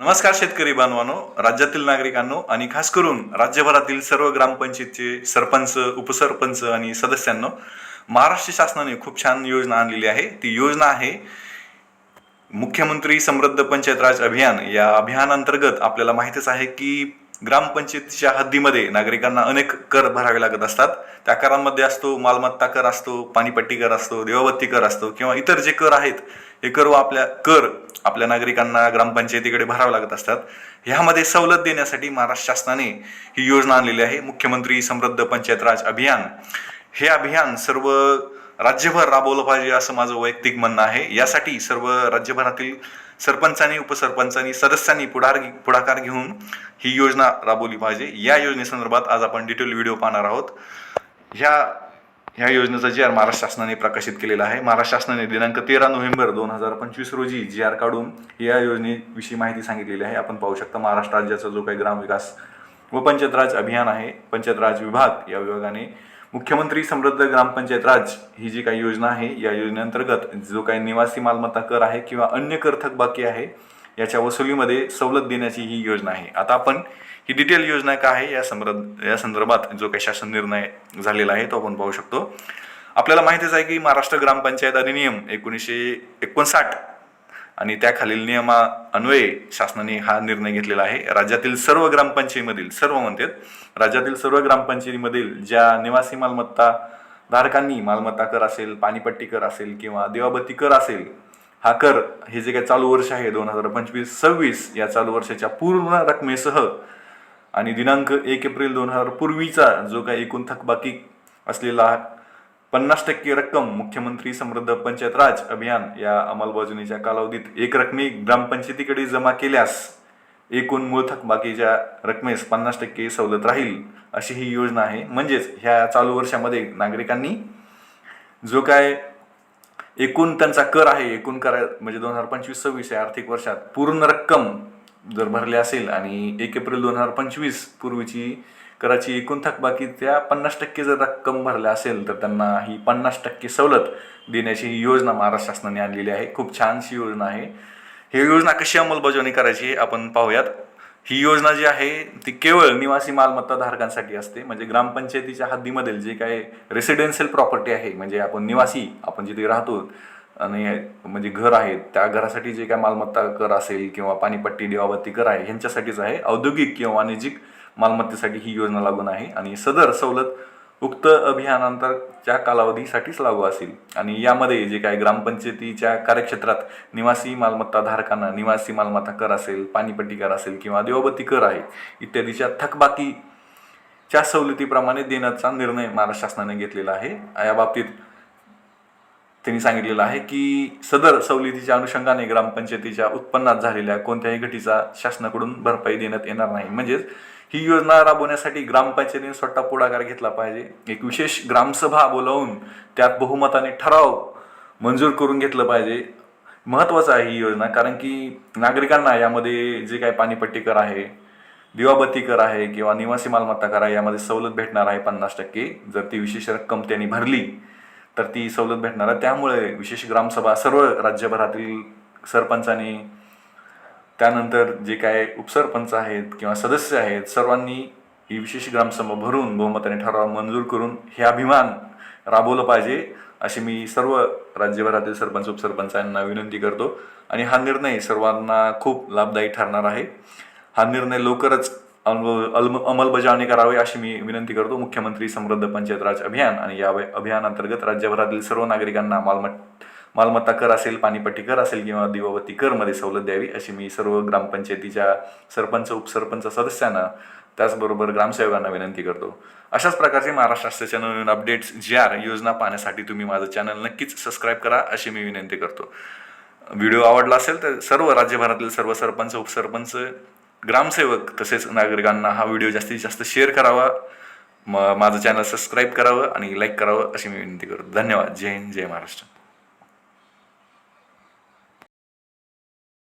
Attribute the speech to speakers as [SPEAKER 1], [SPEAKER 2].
[SPEAKER 1] नमस्कार शेतकरी बांधवानो राज्यातील नागरिकांनो आणि खास करून राज्यभरातील सर्व ग्रामपंचायतचे सरपंच उपसरपंच आणि सदस्यांनो महाराष्ट्र शासनाने खूप छान योजना आणलेली आहे. ती योजना आहे मुख्यमंत्री समृद्ध पंचायत राज अभियान. या अभियानांतर्गत आपल्याला माहितीच आहे की ग्रामपंचायतीच्या हद्दीमध्ये नागरिकांना अनेक कर भरावे लागत असतात. त्या करांमध्ये असतो मालमत्ता कर असतो पाणीपट्टी कर असतो देवाबत्ती कर असतो किंवा इतर जे कर आहेत हे कर व आपल्या कर आपल्या नागरिकांना ग्रामपंचायतीकडे भरावे लागत असतात. ह्यामध्ये सवलत देण्यासाठी महाराष्ट्र शासनाने ही योजना आणलेली आहे. मुख्यमंत्री समृद्ध पंचायत राज अभियान. हे अभियान सर्व राज्यभर राबवलं पाहिजे असं माझं वैयक्तिक म्हणणं आहे. यासाठी सर्व राज्यभरातील सरपंचांनी उपसरपंचांनी सदस्यांनी पुढार पुढाकार घेऊन ही योजना राबवली पाहिजे. या योजनेसंदर्भात आज आपण डिटेल व्हिडिओ पाहणार आहोत. ह्या ह्या योजनेचा जी आर महाराष्ट्र शासनाने प्रकाशित केलेला आहे महाराष्ट्र शासनाने दिनांक तेरा नोव्हेंबर दोन हजार पंचवीस रोजी जी आर काढून या योजनेविषयी माहिती सांगितलेली आहे. आपण पाहू शकता महाराष्ट्र राज्याचा जो काही ग्रामविकास व पंचायत राज अभियान आहे पंचायत राज विभाग या विभागाने मुख्यमंत्री समृद्ध ग्रामपंचायत राज ही जी काही योजना आहे या योजनेअंतर्गत जो काही निवासी मालमत्ता कर आहे किंवा अन्य कर थकबाकी आहे याच्या वसुलीमध्ये सवलत देण्याची ही योजना आहे. आता आपण ही डिटेल योजना काय आहे या संदर्भ या संदर्भात जो काही शासन निर्णय झालेला आहे तो आपण पाहू शकतो. आपल्याला माहितीच आहे की महाराष्ट्र ग्रामपंचायत अधिनियम एकोणीसशे एकोणसाठ आणि त्याखालील नियमा अन्वये शासनाने हा निर्णय घेतलेला आहे. राज्यातील सर्व ग्रामपंचायतीमधील सर्व म्हणतात राज्यातील सर्व ग्रामपंचायतीमधील ज्या निवासी मालमत्ता धारकांनी मालमत्ता कर असेल पाणीपट्टी कर असेल किंवा देवाबत्ती कर असेल हा कर हे जे काही चालू वर्ष आहे दोन हजार पंचवीस सव्वीस या चालू वर्षाच्या पूर्ण रकमेसह आणि दिनांक एक एप्रिल दोन हजार पूर्वीचा जो काही एकूण थकबाकी असलेला पन्नास टक्के रक्कम मुख्यमंत्री समृद्ध पंचायत राज अभियान या अंमलबजावणीच्या कालावधीत एक रकमी ग्रामपंचायतीकडे जमा केल्यास एकूण मूळ थकबाकीच्या रकमेस पन्नास टक्के सवलत राहील अशी ही योजना आहे. म्हणजेच ह्या चालू वर्षामध्ये नागरिकांनी जो काय एकूण त्यांचा कर आहे एकूण कर म्हणजे दोन हजार पंचवीस सव्वीस या आर्थिक वर्षात पूर्ण रक्कम जर भरली असेल आणि एक एप्रिल दोन हजार पंचवीस पूर्वीची कराची एकूण थकबाकी त्या पन्नास टक्के जर रक्कम भरल्या असेल तर त्यांना ही पन्नास टक्के सवलत देण्याची ही योजना महाराष्ट्र शासनाने आणलेली आहे. खूप छानशी योजना आहे. ही योजना कशी अंमलबजावणी करायची आपण पाहूयात. ही योजना जी आहे ती केवळ निवासी मालमत्ता धारकांसाठी असते. म्हणजे ग्रामपंचायतीच्या हद्दीमधील जे काही रेसिडेन्शियल प्रॉपर्टी आहे म्हणजे आपण निवासी आपण जिथे राहतो आणि म्हणजे घर आहे त्या घरासाठी जे काय मालमत्ता कर असेल किंवा पाणीपट्टी देवाबत्ती कर आहे ह्यांच्यासाठीच आहे. औद्योगिक किंवा वाणिज्यिक मालमत्तेसाठी ही योजना लागून आहे. आणि सदर सवलत उक्त अभियानांतरच्या कालावधीसाठीच लागू असेल. आणि यामध्ये जे काय ग्रामपंचायतीच्या कार्यक्षेत्रात निवासी मालमत्ता धारकांना निवासी मालमत्ता कर असेल पाणीपट्टी कर असेल किंवा देवाबत्ती कर आहे इत्यादीच्या थकबाकीच्या सवलतीप्रमाणे देण्याचा निर्णय महाराष्ट्र शासनाने घेतलेला आहे. या बाबतीत त्यांनी सांगितलेलं आहे की सदर सवलतीच्या अनुषंगाने ग्रामपंचायतीच्या उत्पन्नात झालेल्या कोणत्याही घटीचा शासनाकडून भरपाई देण्यात येणार नाही. म्हणजेच ही योजना राबवण्यासाठी ग्रामपंचायतीने स्वतः पुढाकार घेतला पाहिजे. एक विशेष ग्रामसभा बोलावून त्यात बहुमताने ठराव मंजूर करून घेतलं पाहिजे. महत्त्वाचं आहे ही योजना कारण की नागरिकांना यामध्ये जे काही पाणीपट्टी कर आहे दिवाबत्ती कर आहे किंवा निवासी मालमत्ता कर आहे यामध्ये सवलत भेटणार आहे पन्नास टक्के. जर ती विशेष रक्कम त्यांनी भरली तर ती सवलत भेटणार आहे. त्यामुळे विशेष ग्रामसभा सर्व राज्यभरातील सरपंचांनी त्यानंतर जे काय उपसरपंच आहेत किंवा सदस्य आहेत सर्वांनी ही विशेष ग्रामसभा भरून बहुमताने ठराव मंजूर करून हे अभिमान राबवलं पाहिजे अशी मी सर्व राज्यभरातील सरपंच उपसरपंचांना विनंती करतो. आणि हा निर्णय सर्वांना खूप लाभदायी ठरणार आहे. हा निर्णय लवकरच अल्म- अंमलबजावणी करावी अशी मी विनंती करतो. मुख्यमंत्री समृद्ध पंचायत राज अभियान आणि या अभियानांतर्गत राज्यभरातील सर्व नागरिकांना मालमत्ता मालमत्ता कर असेल पाणीपट्टी कर असेल किंवा दिवाबत्ती करमध्ये सवलत द्यावी अशी मी सर्व ग्रामपंचायतीच्या सरपंच उपसरपंच सदस्यांना त्याचबरोबर ग्रामसेवकांना विनंती करतो. अशाच प्रकारचे महाराष्ट्र शासनाच्या नवीन अपडेट्स जी आर योजना पाहण्यासाठी तुम्ही माझं चॅनल नक्कीच सबस्क्राईब करा अशी मी विनंती करतो. व्हिडिओ आवडला असेल तर सर्व राज्यभरातील सर्व सरपंच उपसरपंच ग्रामसेवक तसेच नागरिकांना हा व्हिडिओ जास्तीत जास्त शेअर करावा. म माझं चॅनल सबस्क्राईब करावं आणि लाईक करावं अशी मी विनंती करतो. धन्यवाद. जय हिंद जय महाराष्ट्र.